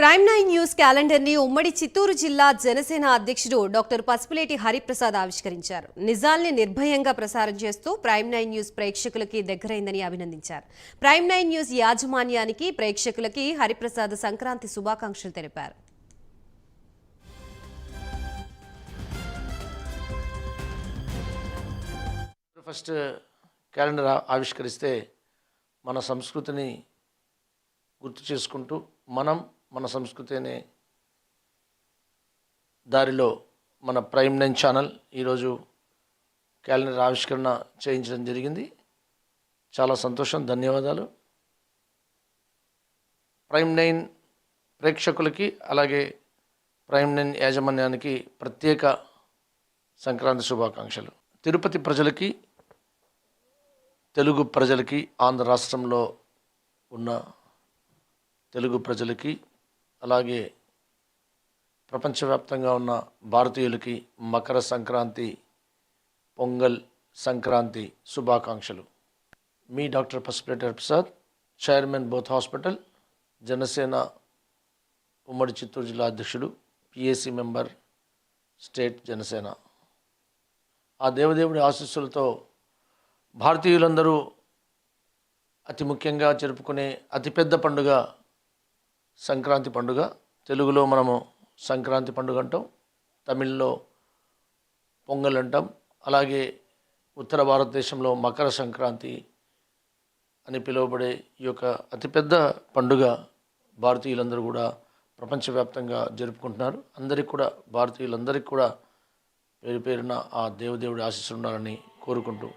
Prime nine news క్యాలెండర్ని ఉమ్మడి చిత్తూరు జిల్లా జనసేన అధ్యక్షుడు డాక్టర్ పసుపులేటి హరిప్రసాద్ ఆవిష్కరించారు. నిజాల్ని నిర్భయంగా ప్రసారం చేస్తూ ప్రైమ్ నైన్ న్యూస్ ప్రేక్షకులకి దగ్గరైందని అభినందించారు. ప్రైమ్ నైన్ న్యూస్ యాజమాన్యానికి ప్రేక్షకులకి హరిప్రసాద్ సంక్రాంతి శుభాకాంక్షలు తెలిపారు. ఫస్ట్ క్యాలెండర్ ఆవిష్కరిస్తే మన సంస్కృతిని గుర్తు చేసుకుంటూ మనం మన సంస్కృతి అనే దారిలో మన ప్రైమ్ నైన్ ఛానల్ ఈరోజు క్యాలెండర్ ఆవిష్కరణ చేయించడం జరిగింది. చాలా సంతోషం ధన్యవాదాలు. ప్రైమ్ నైన్ ప్రేక్షకులకి అలాగే ప్రైమ్ నైన్ యాజమాన్యానికి ప్రత్యేక సంక్రాంతి శుభాకాంక్షలు. తిరుపతి ప్రజలకి తెలుగు ప్రజలకి ఆంధ్ర రాష్ట్రంలో ఉన్న తెలుగు ప్రజలకి అలాగే ప్రపంచవ్యాప్తంగా ఉన్న భారతీయులకి మకర సంక్రాంతి పొంగల్ సంక్రాంతి శుభాకాంక్షలు. మీ డాక్టర్ పసుపులేటి ప్రసాద్ చైర్మన్ బోత్ హాస్పిటల్ జనసేన ఉమ్మడి చిత్తూరు జిల్లా అధ్యక్షుడు పిఏసీ మెంబర్ స్టేట్ జనసేన. ఆ దేవదేవుడి ఆశీస్సులతో భారతీయులందరూ అతి ముఖ్యంగా జరుపుకునే అతిపెద్ద పండుగ సంక్రాంతి పండుగ. తెలుగులో మనము సంక్రాంతి పండుగ అంటాం. తమిళ్ళో పొంగల్ అంటాం. అలాగే ఉత్తర భారతదేశంలో మకర సంక్రాంతి అని పిలువబడే ఈ యొక్క అతిపెద్ద పండుగ భారతీయులందరూ కూడా ప్రపంచవ్యాప్తంగా జరుపుకుంటున్నారు. అందరికీ కూడా భారతీయులందరికీ కూడా పేరు పేరున ఆ దేవదేవుడి ఆశీస్సులు ఉండాలని కోరుకుంటూ